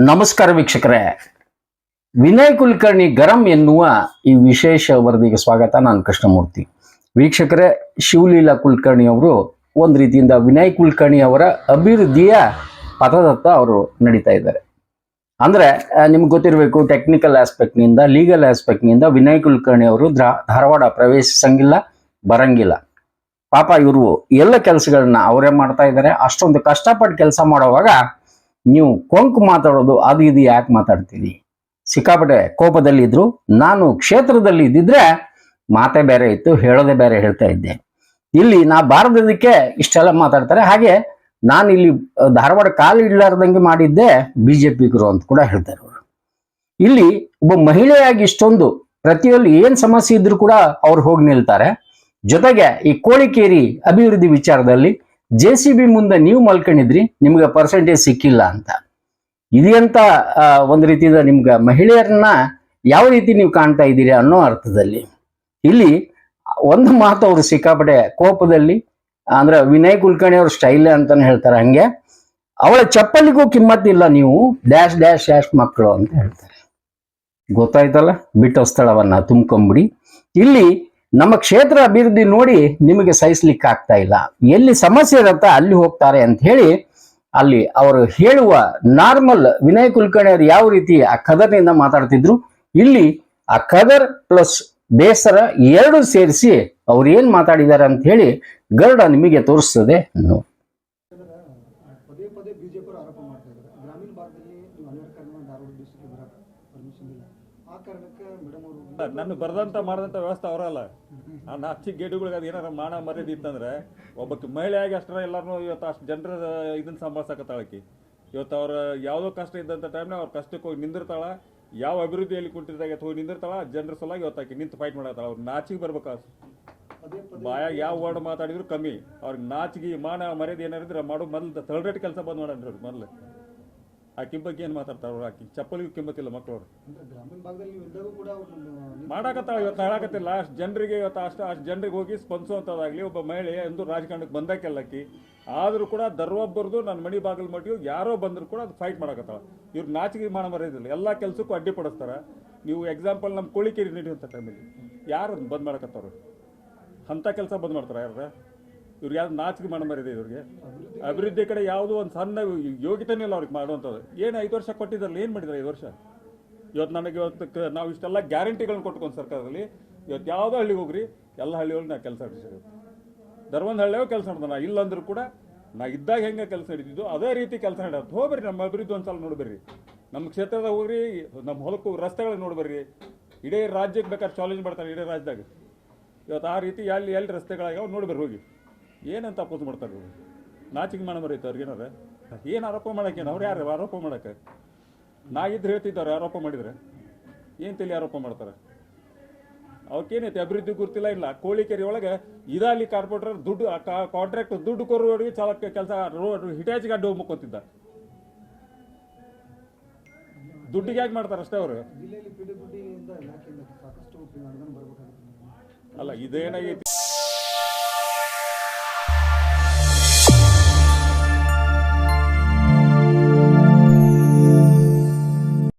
ನಮಸ್ಕಾರ ವೀಕ್ಷಕರೇ. ವಿನಯ್ ಕುಲಕರ್ಣಿ ಗರಂ ಎನ್ನುವ ಈ ವಿಶೇಷ ವರದಿಗೆ ಸ್ವಾಗತ. ನಾನು ಕೃಷ್ಣಮೂರ್ತಿ. ವೀಕ್ಷಕರೇ, ಶಿವಲೀಲಾ ಕುಲಕರ್ಣಿ ಅವರು ಒಂದು ರೀತಿಯಿಂದ ವಿನಯ್ ಕುಲಕರ್ಣಿ ಅವರ ಅಭಿವೃದ್ಧಿಯ ಪಥದತ್ತ ಅವರು ನಡೀತಾ ಇದ್ದಾರೆ. ಅಂದ್ರೆ ನಿಮ್ಗೆ ಗೊತ್ತಿರಬೇಕು ಟೆಕ್ನಿಕಲ್ ಆಸ್ಪೆಕ್ಟ್ನಿಂದ ಲೀಗಲ್ ಆಸ್ಪೆಕ್ಟ್ನಿಂದ ವಿನಯ್ ಕುಲಕರ್ಣಿ ಅವರು ದ್ರಾ- ಧಾರವಾಡ ಪ್ರವೇಶಿಸಂಗಿಲ್ಲ, ಬರಂಗಿಲ್ಲ. ಪಾಪ ಇವರು ಎಲ್ಲ ಕೆಲಸಗಳನ್ನ ಅವರೇ ಮಾಡ್ತಾ ಇದ್ದಾರೆ. ಅಷ್ಟೊಂದು ಕಷ್ಟಪಟ್ಟು ಕೆಲಸ ಮಾಡುವಾಗ ನೀವು ಕೊಂಕು ಮಾತಾಡೋದು ಅದು ಇದು ಯಾಕೆ ಮಾತಾಡ್ತೀರಿ? ಸಿಕ್ಕಾಪಟ್ಟೆ ಕೋಪದಲ್ಲಿ ಇದ್ರು, ನಾನು ಕ್ಷೇತ್ರದಲ್ಲಿ ಇದ್ದಿದ್ರೆ ಮಾತೇ ಬೇರೆ ಇತ್ತು, ಹೇಳೋದೇ ಬೇರೆ ಹೇಳ್ತಾ ಇದ್ದೆ. ಇಲ್ಲಿ ನಾ ಬಾರದಕ್ಕೆ ಇಷ್ಟೆಲ್ಲ ಮಾತಾಡ್ತಾರೆ, ಹಾಗೆ ನಾನು ಇಲ್ಲಿ ಧಾರವಾಡ ಕಾಲು ಇಡ್ಲಾರ್ದಂಗೆ ಮಾಡಿದ್ದೆ ಬಿಜೆಪಿಗರು ಅಂತ ಕೂಡ ಹೇಳ್ತಾರೆ ಅವರು. ಇಲ್ಲಿ ಒಬ್ಬ ಮಹಿಳೆಯಾಗಿ ಇಷ್ಟೊಂದು, ಪ್ರತಿಯೊಂದು ಏನ್ ಸಮಸ್ಯೆ ಇದ್ರೂ ಕೂಡ ಅವ್ರು ಹೋಗಿ ನಿಲ್ತಾರೆ. ಜೊತೆಗೆ ಈ ಕೋಳಿಕೇರಿ ಅಭಿವೃದ್ಧಿ ವಿಚಾರದಲ್ಲಿ ಜೆ ಸಿ ಬಿ ಮುಂದೆ ನೀವು ಮಲ್ಕೊಂಡಿದ್ರಿ ನಿಮ್ಗೆ ಪರ್ಸೆಂಟೇಜ್ ಸಿಕ್ಕಿಲ್ಲ ಅಂತ. ಇದೆಂತ ಆ, ಒಂದು ರೀತಿಯಿಂದ ನಿಮ್ಗೆ ಮಹಿಳೆಯರನ್ನ ಯಾವ ರೀತಿ ನೀವು ಕಾಣ್ತಾ ಇದ್ದೀರಿ ಅನ್ನೋ ಅರ್ಥದಲ್ಲಿ. ಇಲ್ಲಿ ಒಂದು ಮಾತು ಅವರು ಸಿಕ್ಕಾಪಟ್ಟೆ ಕೋಪದಲ್ಲಿ ಅಂದ್ರೆ ವಿನಯ್ ಕುಲಕರ್ಣಿ ಅವ್ರ ಸ್ಟೈಲ್ ಅಂತಾನೆ ಹೇಳ್ತಾರೆ ಹಂಗೆ. ಅವಳ ಚಪ್ಪಲಿಗೂ ಕಿಮ್ಮತ್ತಿಲ್ಲ ನೀವು ಡ್ಯಾಶ್ ಡ್ಯಾಶ್ ಡ್ಯಾಶ್ ಮಕ್ಕಳು ಅಂತ ಹೇಳ್ತಾರೆ. ಗೊತ್ತಾಯ್ತಲ್ಲ? ಬಿಟ್ಟೋ ಸ್ಥಳವನ್ನ ತುಂಬ್ಕೊಂಬಿಡಿ ಇಲ್ಲಿ ನಮ್ಮ ಕ್ಷೇತ್ರ ಅಭಿವೃದ್ಧಿ ನೋಡಿ ನಿಮಗೆ ಸಹಿಸ್ಲಿಕ್ಕೆ ಆಗ್ತಾ ಇಲ್ಲ. ಎಲ್ಲಿ ಸಮಸ್ಯೆ ಇರತ್ತ ಅಲ್ಲಿ ಹೋಗ್ತಾರೆ ಅಂತ ಹೇಳಿ ಅಲ್ಲಿ ಅವರು ಹೇಳುವ ನಾರ್ಮಲ್ ವಿನಯ್ ಕುಲಕರ್ಣಿ ಅವರು ಯಾವ ರೀತಿ ಆ ಕದರ್ನಿಂದ ಮಾತಾಡ್ತಿದ್ರು, ಇಲ್ಲಿ ಆ ಕದರ್ ಪ್ಲಸ್ ಬೇಸರ ಎರಡು ಸೇರಿಸಿ ಅವ್ರು ಏನ್ ಮಾತಾಡಿದ್ದಾರೆ ಅಂತ ಹೇಳಿ ಗರುಡ ನಿಮಗೆ ತೋರಿಸ್ತದೆ ನೋಡಿ. ಪದೇ ಪದೇ ಬಿಜೆಪಿ ಆರೋಪ ಮಾಡ್ತಾ ಇದ್ದಾರೆ ಗ್ರಾಮೀಣ ಭಾಗದಲ್ಲಿ ನೀವು ಅನ್ವರ್ಕರಣ ಧಾರವಾಡ ಡಿಸ್ಟ್ರಿಕ್ಟ್ ಬರಕ್ಕೆ ಪರ್ಮಿಷನ್ ಇಲ್ಲ ಆ ಕಾರಣಕ್ಕೆ ಮೇಡಮ್ ಅವರು ನಾನು ಬರ್ದಂತ ಮಾಡಿದಂಥ ವ್ಯವಸ್ಥೆ ಅವರಲ್ಲ. ಆ ನಾಚಿ ಗೇಡುಗಳಿಗೆ ಅದು ಏನಾರ ಮಾನ ಮರ್ಯಾದೆ ಇತ್ತಂದ್ರೆ ಒಬ್ಬಕ್ಕೆ ಮಹಿಳೆಯಾಗಿ ಅಷ್ಟರ ಎಲ್ಲರೂ ಇವತ್ತು ಅಷ್ಟು ಜನರ ಇದನ್ನ ಸಂಭಾಳ್ಸಕತ್ತಾಳಕಿ ಇವತ್ತು ಅವ್ರ ಯಾವುದೋ ಕಷ್ಟ ಇದ್ದಂಥ ಟೈಮ್ನಾಗ ಅವ್ರ ಕಷ್ಟಕ್ಕೆ ಹೋಗಿ ನಿಂದಿರ್ತಾಳ ಯಾವ ಅಭಿವೃದ್ಧಿಯಲ್ಲಿ ಕುಂಟಿದಾಗ ಹೋಗಿ ನಿಂದಿರ್ತಾಳ ಜನರ ಸಲಾಗಿ ಇವತ್ತಾಕಿ ನಿಂತು ಫೈಟ್ ಮಾಡತ್ತಾಳ ಅವ್ರು ನಾಚಿಗೆ ಬರ್ಬೇಕು. ಬಾಯಾಗ ಯಾವ ವರ್ಡ್ ಮಾತಾಡಿದ್ರು ಕಮ್ಮಿ. ಅವ್ರಿಗೆ ನಾಚಿಗೆ ಮಾನ ಮರ್ಯಾದೆ ಏನಾರಿದ್ರೆ ಮಾಡೋ ಮೊದಲು ತರ್ಡ್ ಕೆಲಸ ಬಂದ್ ಮಾಡ್ರಿ ಅವ್ರು ಮೊದಲು. ಆಕಿ ಬಗ್ಗೆ ಏನು ಮಾತಾಡ್ತಾರ ಅವ್ರು ಆಕಿ ಚಪ್ಪಲಿಗೂ ಕಿಮ್ಮತ್ತಿಲ್ಲ ಮಕ್ಕಳು ಅವ್ರು ಗ್ರಾಮೀಣ ಭಾಗದಲ್ಲಿ ಇದ್ದಾಗ ಕೂಡ ಮಾಡಾಕತ್ತಾಳ ಇವತ್ತು ಹೇಳಾಕತ್ತಿಲ್ಲ ಅಷ್ಟು ಜನರಿಗೆ ಇವತ್ತು ಅಷ್ಟು ಅಷ್ಟು ಜನರಿಗೆ ಹೋಗಿ ಸ್ಪಂದಿಸುವಂಥದ್ದಾಗಲಿ ಒಬ್ಬ ಮಹಿಳೆ ಎಂದು ರಾಜಕಾರಣಕ್ಕೆ ಬಂದಾಕೆಲ್ಲಕ್ಕಿ ಆದರೂ ಕೂಡ ದರ್ವೊಬ್ಬರದು ನನ್ನ ಮಣಿ ಬಾಗಿಲು ಮಟ್ಟಿಗೆ ಯಾರೋ ಬಂದರೂ ಕೂಡ ಅದು ಫೈಟ್ ಮಾಡಾಕತ್ತಾಳ. ಇವ್ರು ನಾಚಿಗೆ ಮಾಡ ಮರೆಯೋದಿಲ್ಲ. ಎಲ್ಲ ಕೆಲಸಕ್ಕೂ ಅಡ್ಡಿಪಡಿಸ್ತಾರ ನೀವು ಎಕ್ಸಾಂಪಲ್ ನಮ್ಮ ಕೋಳಿಕೇರಿ ನಡೆಯುವಂಥ ಟೈಮಲ್ಲಿ ಯಾರು ಬಂದ್ ಮಾಡಕತ್ತವ್ರು? ಅಂಥ ಕೆಲಸ ಬಂದ್ ಮಾಡ್ತಾರೆ ಯಾರ ಇವ್ರಿಗೆ ಯಾವ್ದು ನಾಚಿಕೆ ಮಾಡ ಮರ್ಯಾದೆ ಇವ್ರಿಗೆ? ಅಭಿವೃದ್ಧಿ ಕಡೆ ಯಾವುದೋ ಒಂದು ಸಣ್ಣ ಯೋಗ್ಯತೆನೇ ಇಲ್ಲ ಅವ್ರಿಗೆ ಮಾಡುವಂಥದ್ದು. ಏನು ಐದು ವರ್ಷ ಕೊಟ್ಟಿದ್ದಾರಲ್ಲ ಏನು ಮಾಡಿದ್ದಾರೆ ಐದು ವರ್ಷ? ಇವತ್ತು ನನಗೆ ಇವತ್ತು ನಾವು ಇಷ್ಟೆಲ್ಲ ಗ್ಯಾರಂಟಿಗಳನ್ನ ಕೊಟ್ಕೊಂಡು ಸರ್ಕಾರದಲ್ಲಿ, ಇವತ್ತು ಯಾವುದೋ ಹಳ್ಳಿಗೆ ಹೋಗ್ರಿ, ಎಲ್ಲ ಹಳ್ಳಿಗಳು ನಾ ಕೆಲಸ ನಡೆಸಿದ್ರು ಧರ್ಮದ ಹಳ್ಳಿಯೋ ಕೆಲಸ ನಡೆದ ನಾ, ಇಲ್ಲಂದ್ರೂ ಕೂಡ ನಾ ಇದ್ದಾಗ ಹೆಂಗೆ ಕೆಲಸ ಹಿಡಿದಿದ್ದು, ಅದೇ ರೀತಿ ಕೆಲಸ ನಡೆದು ಹೋಗ್ಬರ್ರಿ ನಮ್ಮ ಅಭಿವೃದ್ಧಿ ಒಂದ್ಸಲ ನೋಡ್ಬರ್ರಿ ನಮ್ಮ ಕ್ಷೇತ್ರದಾಗ ಹೋಗ್ರಿ, ನಮ್ಮ ಹೊಲಕ್ಕೆ ಹೋಗಿ ರಸ್ತೆಗಳಿಗೆ ನೋಡ್ಬರ್ರಿ ಇಡೀ ರಾಜ್ಯಕ್ಕೆ ಬೇಕಾದ್ರೆ ಚಾಲೆಂಜ್ ಮಾಡ್ತಾರೆ ಇಡೀ ರಾಜ್ಯದಾಗ. ಇವತ್ತು ಆ ರೀತಿ ಎಲ್ಲಿ ಎಲ್ಲಿ ರಸ್ತೆಗಳಾಗ್ಯಾವ ನೋಡ್ಬರ್ರಿ ಹೋಗಿ. ಏನಂತ ಅಪೋಸ್ ಮಾಡ್ತಾರೆ? ನಾಚಿಕೆ ಮಾಡ ಮರೈತೆ ಅವ್ರಿಗೆ ಏನಾರ ಏನು ಆರೋಪ ಮಾಡಕ್ಕೆ? ಅವ್ರು ಯಾರು ಆರೋಪ ಮಾಡಕ್ಕೆ? ನಾ ಇದ್ರೆ ಹೇಳ್ತಿದ್ದಾರೆ ಆರೋಪ ಮಾಡಿದರೆ. ಏನು ತಲೆ ಆರೋಪ ಮಾಡ್ತಾರೆ? ಅವಕ್ಕೇನೈತೆ? ಅಭಿವೃದ್ಧಿ ಗುರ್ತಿಲ್ಲ ಇಲ್ಲ. ಕೋಳಿಕೆರೆ ಒಳಗೆ ಇದಲ್ಲಿ ಕಾರ್ಪೊರೇಟರ್ ದುಡ್ಡು ಕಾಂಟ್ರಾಕ್ಟ್ ದುಡ್ಡು ಕೊರೋರಿಗೆ ಚಾಲಕ ಕೆಲಸ ರೋಡ್ ಹಿಟಾಚಿಗೆ ಅಡ್ಡು ಹೋಗ್ಬೇಕಂತಿದ್ದ ದುಡ್ಡಿಗೆ ಯಾಕೆ ಮಾಡ್ತಾರೆ ಅಷ್ಟೇ ಅವರು? ಅಲ್ಲ ಇದೇನಾಗೈತಿ?